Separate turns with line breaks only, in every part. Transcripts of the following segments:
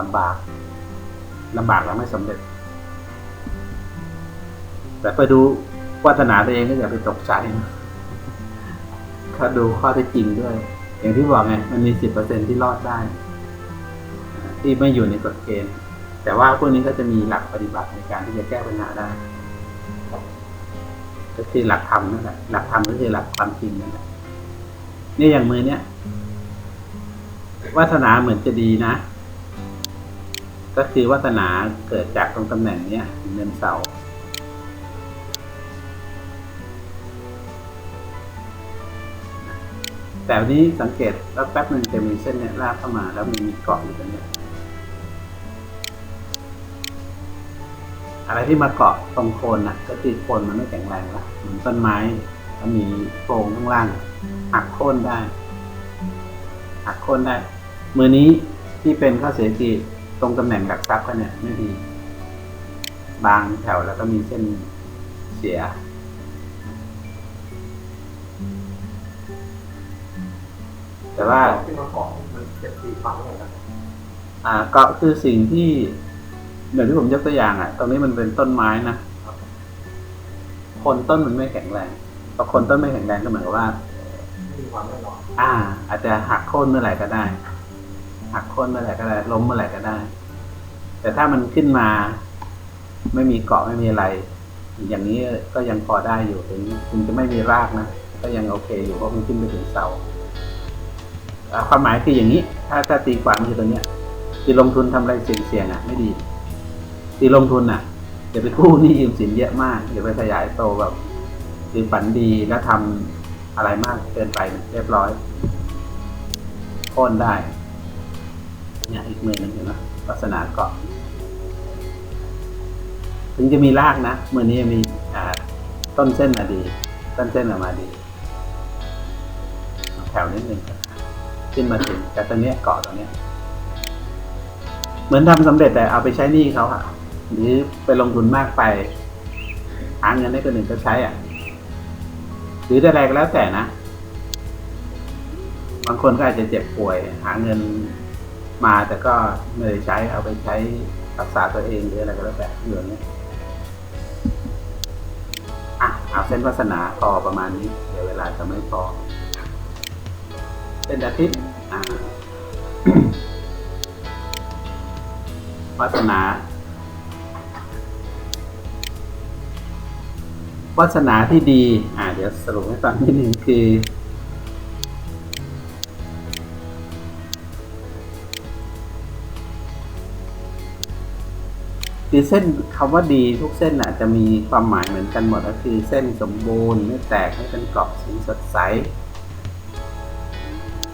ลำบากลำบากแล้วไม่สำเร็จ แต่ไปดูวาสนาตัวเองก็อย่าไปตกใจนะก็ดูข้อเท็จจริงด้วย อย่างที่บอกไง มันมีสิบเปอร์เซ็นที่รอดได้ ที่ไม่อยู่ในกฎเกณฑ์ แต่ว่าพวกนี้ก็จะมีหลักปฏิบัติในการที่จะแก้ปัญหาได้ ก็คือหลักธรรมนั่นแหละ หลักธรรมก็คือหลักความจริงนั่นแหละนี่อย่างมือเนี้ยวาสนาเหมือนจะดีนะ ก็คือวาสนาเกิดจากตรงตำแหน่งเนี้ยเงินเสาแต่วันนี้สังเกตแล้วแป๊บหนึ่งจะมีเส้นเนี่ยลากเข้ามาแล้วมันมีเกาะอยู่ตรงเนี้ยอะไรที่มาเกาะตรงโคนนะก็คือโคนมันไม่แข็งแรงละเหมือนต้นไม้แล้วมีโพรงข้างล่างหักโค่นได้หักโค่นได้มือนี้ที่เป็นข้อเสียคือ ตรงตำแหน่งดักซับเขาเนี่ยไม่ดี บางแถวแล้วก็มีเส้นเสีย แต่ว่า
ที่มาเกาะมันเจ็บตีฟังเลยนะ
อ่าก็คือสิ่งที่อย่างที่ผมยกตัวอย่างอะ ตรงนี้มันเป็นต้นไม้นะโคนต้นมันไม่แข็งแรงพอโคนต้นไม่แข็งแรงก็เหมือนกับว่า
ไม่มีความแน่นอน
อ่า อาจจะหักโค่นเมื่อไหร่ก็ได้ หักโค่นเมื่อไหร่ก็ได้ล้มเมื่อไหร่ก็ได้ แต่ถ้ามันขึ้นมา ไม่มีเกาะไม่มีอะไร อย่างนี้ก็ยังพอได้อยู่ถึงถึงจะไม่มีรากนะก็ยังโอเคอยู่เพราะมันขึ้นไปถึงเสาความหมายคืออย่างนี้ ถ้าถ้าตีความคือตรงเนี้ยที่ลงทุนทำอะไรเสี่ยงๆอะ ไม่ดีตีลงทุนอะอย่าไปกู้หนี้ยืมสินเยอะมากอย่าไปขยายโตแบบคือฝันดีแล้วทำอะไรมากเกินไปเรียบร้อยโค่นได้ เนี่ยอีกมือหนึ่งเห็นไหมลักษณะเกาะถึงจะมีรากนะมือนี้มีอ่าต้นเส้นอะดี ต้นเส้นออกมาดี แถวนิดนึงขึ้นมาถึงแต่ตรงนี้เกาะตรงนี้เหมือนทำสำเร็จแต่เอาไปใช้หนี้เขาอะหรือไปลงทุนมากไปหาเงินได้คนหนึ่งก็ใช้อะ หรืออะไรก็แล้วแต่นะ บางคนก็อาจจะเจ็บป่วย หาเงิน มาแต่ก็ไม่ได้ใช้เอาไปใช้รักษาตัวเองหรืออะไรก็แล้วแต่อยู่องเนี้ยอะเอาเส้นวาสนาพอประมาณนี้ เดี๋ยวเวลาจะไม่พอเส้นอาทิตย์อ่าวาสนาวาสนาที่ดี อ่า เดี๋ยวสรุปให้ฟังนิดนึงคือ คือเส้นคำว่าดีทุกเส้นอะจะมีความหมายเหมือนกันหมดก็คือเส้นสมบูรณ์ไม่แตกไม่เป็นกรอบสีสดใส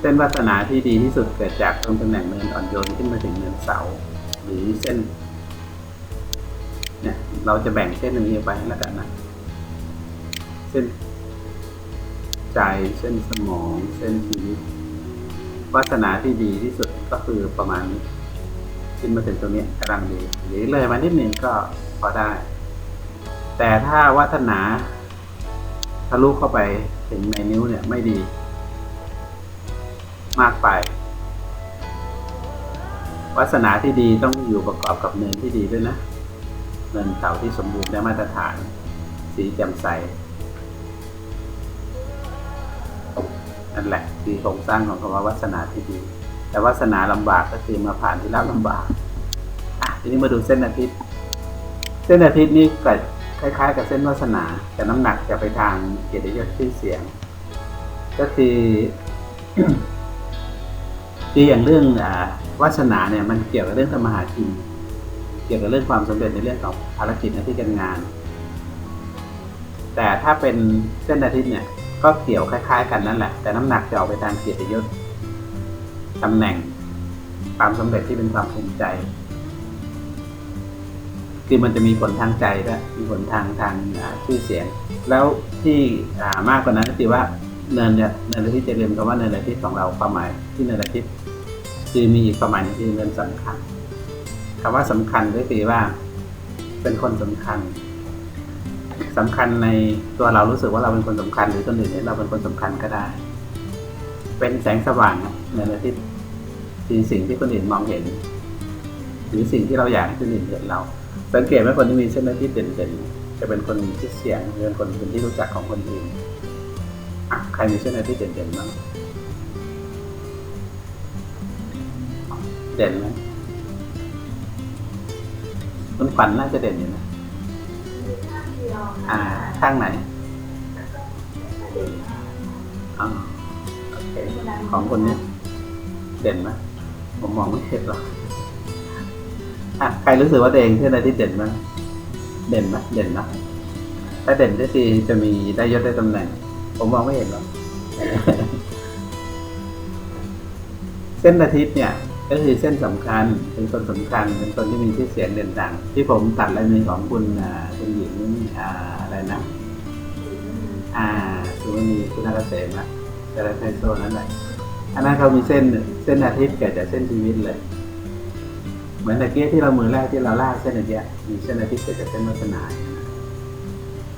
เส้นวาสนาที่ดีที่สุดเกิดจากตรงตำแหน่งเนินอ่อนโยนขึ้นมาถึงเนินเสา หรือเส้นเนี่ยเราจะแบ่งเส้นตรงนี้ไปแล้วกันนะเส้นใจเส้นสมอง เส้นชีวิตวาสนาที่ดีที่สุดก็คือประมาณนี้ ขึ้นมาถึงตรงนี้กำลังดีหรือเลยมานิดหนึ่งก็พอได้ แต่ถ้าวาสนาทะลุเข้าไปถึงในนิ้วเนี่ยไม่ดี มากไปวาสนาที่ดีต้องอยู่ประกอบกับเนินที่ดีด้วยนะ เนินเขาที่สมบูรณ์และมาตรฐาน สีแจ่มใสนั่นแหละคือโครงสร้างของคำว่าวาสนาที่ดี แต่วาสนาลำบากก็คือมาผ่านที่รับลำบากอะทีนี้มาดูเส้นอาทิตย์ เส้นอาทิตย์นี่ก็คล้ายๆ กับเส้นวาสนา แต่น้ำหนักจะไปทางเกียรติยศชื่อเสียง ก็คือคืออย่างเรื่องอวาสนาเนี่ยมันเกี่ยวกับเรื่องทำมาหากินเกี่ยวกับเรื่องความสำเร็จในเรื่องของภารกิจหน้าที่การงาน แต่ถ้าเป็นเส้นอาทิตย์เนี่ยก็เกี่ยวคล้าย ๆ กันนั่นแหละ แต่น้ำหนักจะออกไปทางเกียรติยศ ตำแหน่งความสำเร็จที่เป็นความภูมิใจ คือมันจะมีผลทางใจด้วยมีผลทางทางชื่อเสียง แล้วที่มากกว่านั้นก็คือว่าเนินเนี่ยเนินอาทิตย์จะเรียนคำว่าเนินอาทิตย์ของเราความหมายที่เนินอาทิตย์คือมีอีกความหมายหนึงคือเนินสำคัญคำว่าสำคัญก็คือว่า เป็นคนสำคัญสำคัญในตัวเรารู้สึกว่าเราเป็นคนสำคัญ หรือคนอื่นเนี่ยเราเป็นคนสำคัญก็ได้ เป็นแสงสว่างนะ เนินอาทิตย์คือสิ่งที่คนอื่นมองเห็น หรือสิ่งที่เราอยากให้คนอื่นเห็นเรา สังเกตไหมคนที่มีเส้นอาทิตย์เด่นๆจะเป็นคนมีชื่อเสียงเป็นคนเป็นที่รู้จักของคนอื่นอะใครมีเส้นอาทิตย์เด่นๆบ้างเด่นไหมคุณขวัญน่าจะเด่นอยู่นะอ่าข้างไหนอ๋อโอเคของคนนี้ เด่นไหมผมมองไม่เห็นหรอกอะใครรู้สึกว่าตัวเองเส้นอาทิตย์เด่นไหมเด่นไหมเด่นนะถ้าเด่นก็คือจะมีได้ยศได้ตำแหน่ง ผมมองไม่เห็นหรอกเส้นอาทิตย์เนี่ยก็คือเส้นสำคัญ เป็นคนสำคัญ เป็นคนที่มีชื่อเสียงเด่นดัง ที่ผมตัดลายมือของคุณอ่าคุณหญิงอ่าอะไรนะ อ่าสุวรรณีคุณนักเกษมนะแต่ละไทโซนนั่นแหละ อันนั้นเขามีเส้นเส้นอาทิตย์เกิดจากเส้นชีวิตเลย เหมือนตะเกียที่เรามือแรกที่เราลากเส้นอาทิตย์มีเส้นอาทิตย์เกิดจากเส้นวาสนา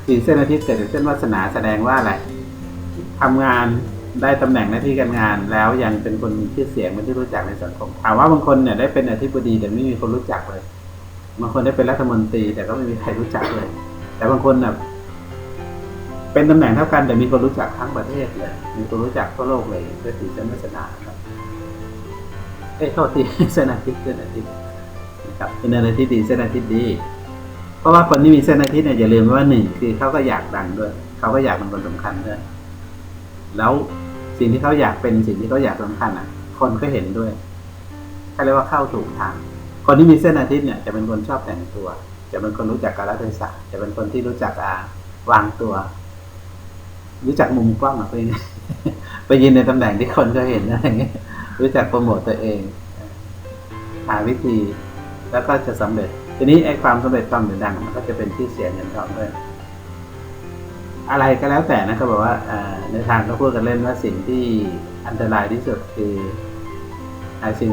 คือเส้นอาทิตย์เกิดจากเส้นวาสนาแสดงว่าอะไรทำงานได้ตำแหน่งหน้าที่การงานแล้วยังเป็นคนมีชื่อเสียงเป็นที่รู้จักในสังคมถามว่าบางคนเนี่ยได้เป็นอธิบดีแต่ไม่มีคนรู้จักเลยบางคนได้เป็นรัฐมนตรีแต่ก็ไม่มีใครรู้จักเลย แต่บางคนน่ะ เป็นตำแหน่งเท่ากันแต่มีคนรู้จักทั้งประเทศเลย มีคนรู้จักทั่วโลกเลยก็คือเส้นวาสนาครับเอ้ยโทษทีเส้นอาทิตย์เส้นอาทิตย์นะครับเป็นเส้นอาทิตย์ดีเส้นอาทิตย์ดี เพราะว่าคนที่มีเส้นอาทิตย์เนี่ยอย่าลืมว่าหนึ่งคือเขาก็อยากดังด้วย เขาก็อยากเป็นคนสำคัญด้วยแล้วสิ่งที่เขาอยากเป็นสิ่งที่เขาอยากสำคัญอะ คนก็เห็นด้วยเขาเรียกว่าเข้าถูกทาง คนที่มีเส้นอาทิตย์เนี่ยจะเป็นคนชอบแต่งตัว จะเป็นคนรู้จักกาลเทศะจะเป็นคนที่รู้จักอาวางตัว รู้จักมุมกล้องอะไปไปยืนในตำแหน่งที่คนก็เห็นอะไรเงี้ยรู้จักโปรโมตตัวเอง หาวิธีแล้วก็จะสำเร็จ ทีนี้ไอ้ความสำเร็จความเด่นดังมันก็จะเป็นที่เสียเงินทองด้วยอะไรก็แล้วแต่นะเขาบบอกว่าในทางเขาพูดกันเล่นว่าสิ่งที่อันตรายที่สุดคืออ่าสิ่ง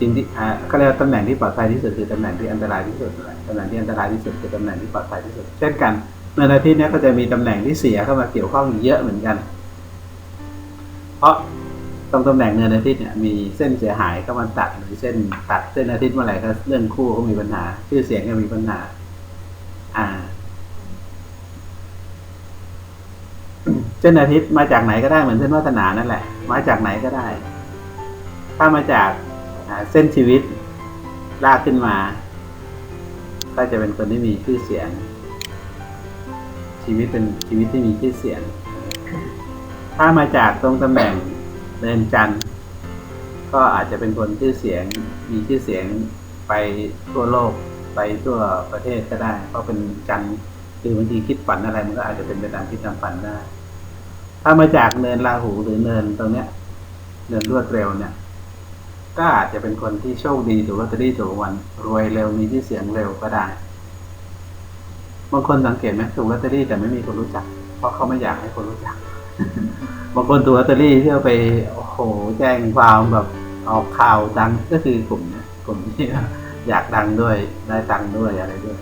สิ่งที่อ่าเขาเรียกว่าตำแหน่งที่ปลอดภัยที่สุดคือตำแหน่งที่อันตรายที่สุดตำแหน่งที่อันตรายที่สุดคือตำแหน่งที่ปลอดภัยที่สุด เช่นกัน ในอาทิตย์นี้ก็จะมีตำแหน่งที่เสียเข้ามาเกี่ยวข้องเยอะเหมือนกัน เพราะตรงตำแหน่งเงินอาทิตย์เนี่ยมีเส้นเสียหายเข้ามาตัดหรือเส้นตัดเส้นอาทิตย์เมื่อไหร่ก็เรื่องคู่ก็มีปัญหาชื่อเสียงก็มีปัญหา อ่า เส้นอาทิตย์มาจากไหนก็ได้เหมือนเส้นวัฒนานั่นแหละ มาจากไหนก็ได้ ถ้ามาจากาเส้นชีวิตลากขึ้นมา ก็จะเป็นคนที่มีชื่อเสียง ชีวิตเป็นชีวิตที่มีชื่อเสียง ถ้ามาจากตรงตำแหน่งเดินจันทร์ก็อาจจะเป็นคนชื่อเสียง มีชื่อเสียงไปทั่วโลกไปทั่วประเทศก็ได้ เพราะเป็นจันทร์คือบางทีคิดฝันอะไรมันก็อาจจะเป็นไปตามคิดตามฝันได้ ถ้ามาจากเนินราหูหรือเนินตรงเนี้ย เนินรวดเร็วเนี่ย ก็อาจจะเป็นคนที่โชคดีถูกลอตเตอรี่ถูกรางวันรวยเร็วมีชื่อเสียงเร็วก็ได้ บางคนสังเกตไหมถูกลอตเตอรี่แต่ไม่มีคนรู้จัก เพราะเขาไม่อยากให้คนรู้จัก บางคนถูกลอตเตอรี่เพื่อไปโอ้โหแจ้งความแบบออกข่าวดังก็คือกลุ่มนี้กลุ่มที่อยากดังด้วยได้ตังค์ด้วยอะไรด้วย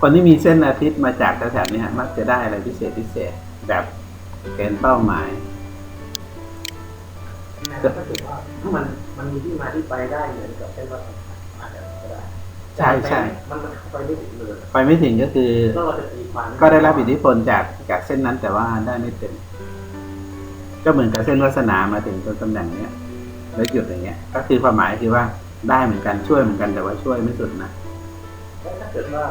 คนที่มีเส้นอาทิตย์มาจากแถวๆนี้มักจะได้อะไรพิเศษพิเศษแบบเกณฑ์เป้าหมาย
แต่ถ้าเกิดว่ามันมันมีที่มาที่ไปได้เหมือนกับเส้นวัฒนอาจจะก็ได้
ใช่ใช่
มันมันไปไม่ถึงเลย
ไปไม่ถึงก็คือ
แล้วเราจะตีความ
ก็ได้รับอิทธิพลจากจากเส้นนั้นแต่ว่าได้ไม่เต็มก็เหมือนกับเส้นวาสนามาถึงตรงตำแหน่งเนี้ยแล้วหยุดอย่างเงี้ย ก็คือความหมายคือว่าได้เหมือนกันช่วยเหมือนกันแต่ว่าช่วยไม่สุดนะ
แล้วถ้าเกิดว่า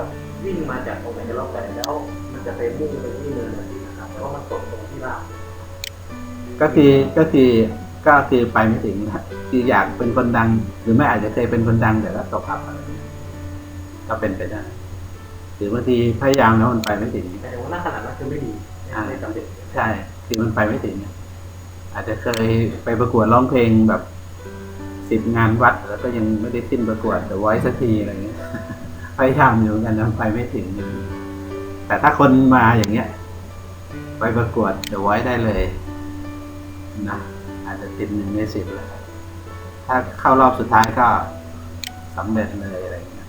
วิ่งมาจากตรงไหนก็แล้วแต่แล้วมันจะไปมุ่งไปที่เนินอาทิตย์นะครับเพราะมันตกตรงที่ราบ
ก็คือก็คือก็คือไปไม่ถึงนะคืออยากเป็นคนดัง หรือไม่อาจจะเคยเป็นคนดังแต่ก็ตกอับอะไรเงี้ย ก็เป็นไปได้หรือบางทีพยายามแล้วมันไปไม่ถึง
แต่ว่าหน้าขนาดนั้นคือไม่ดีไม่สำเร็จ
ใช่คือมันไปไม่ถึงอะอาจจะเคยไปประกวดร้องเพลงแบบสิบงานวัด แล้วก็ยังไม่ได้ขึ้นประกวดแต่ไว้สักทีอะไรเงี้ยพยายามอยู่เหมือนกันนะไปไม่ถึงอยู่แต่ถ้าคนมาอย่างเงี้ย ไปประกวดเดี๋ยวไว้ได้เลยนะอาจจะติดหนึ่งในสิบแล้วถ้าเข้ารอบสุดท้ายก็สำเร็จเลยอะไรเงี้ย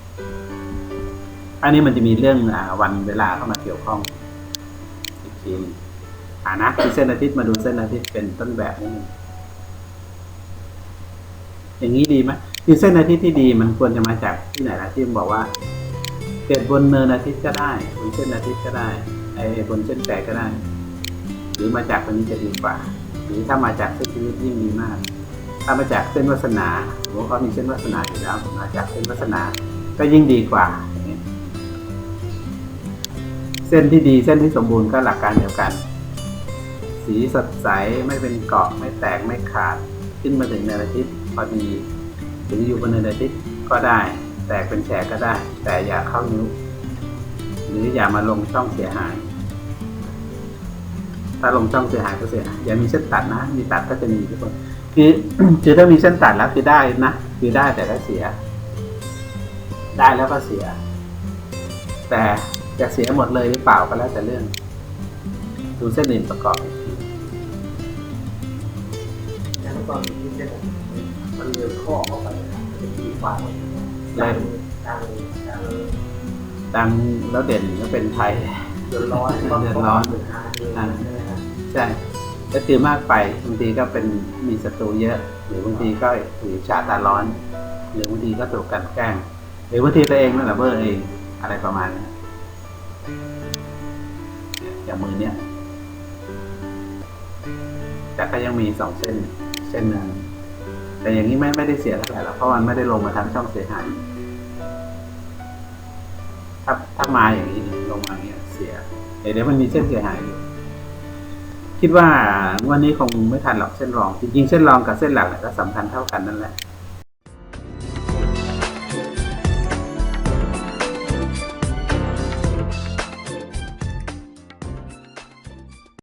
อันนี้มันจะมีเรื่องอวันเวลาเข้ามาเกี่ยวข้องอีกทีนึงอ่านะคือเส้นอาทิตย์มาดูเส้นอาทิตย์เป็นต้นแบบนิดนึงอย่างนี้ดีไหมคือเส้นอาทิตย์ที่ดีมันควรจะมาจากที่ไหนนะที่มบอกว่า เกิดบนเนินอาทิตย์ก็ได้บนเส้นอาทิตย์ก็ได้ไอ้บนเส้นแปดก็ได้ หรือมาจากตรงนี้จะดีกว่า หรือถ้ามาจากเส้นชีวิตยิ่งดีมาก ถ้ามาจากเส้นวาสนาหรือเขามีเส้นวาสนาอยู่แล้วมาจากเส้นวาสนาก็ยิ่งดีกว่า ส้นที่ดีเส้นที่สมบูรณ์ก็หลักการเดียวกัน สีสดใสไม่เป็นเกาะไม่แตกไม่ขาด ขึ้นมาถึงเนินอาทิตย์พอดีหรืออยู่บนเนินอาทิตย์ก็ได้ แตกเป็นแฉกก็ได้ แต่อย่าเข้านิ้ว หรืออย่ามาลงช่องเสียหาย ถ้าลงช่องเสียหายก็เสียหายอย่ามีเส้นตัดนะ มีตัดก็จะมีทุกคนคือคือถ้ามีเส้นตัดแล้วคือได้นะคือได้แต่ก็เสีย ได้แล้วก็เสีย แต่ จะเสียหมดเลยหรือเปล่าก็แล้วแต่เรื่อง ดูเส้นอื่นประกอบอีกที
แล้วตอนที่เส้นมันเลือนข้อเข้าไปนะครับมันจะตีฟ้าดังดังดัง
ดังแล้วเด่นก็เป็นไทย
เดือดร้อน
เดือดร้อน
เดือดร้อนใช่ไหมครับ
ใช่ก็คือมากไปบางทีก็เป็นมีศัตรูเยอะ หรือบางทีก็ถือชาตาร้อน หรือบางทีก็ถูกกลันแกล้ง หรือบางทีตัวเองนั่นแหละเบอร์เองอะไรประมาณนี้ อย่างมือเนี้ยแต่ก็ยังมีสองเส้น เส้นนึงแต่อย่างนี้ไม่ไม่ได้เสียเท่าไหร่หรอกเพราะมันไม่ได้ลงมาทางช่องเสียหายถ้าถ้ามาอย่างนี้ลงมาอย่างนี้เสียเดี๋ยวมันมีเส้นเสียหายอยู่คิดว่าวันนี้คงไม่ทันหรอกเส้นรอง จริงๆเส้นรองกับเส้นหลักก็สำคัญเท่ากันนั่นแหละ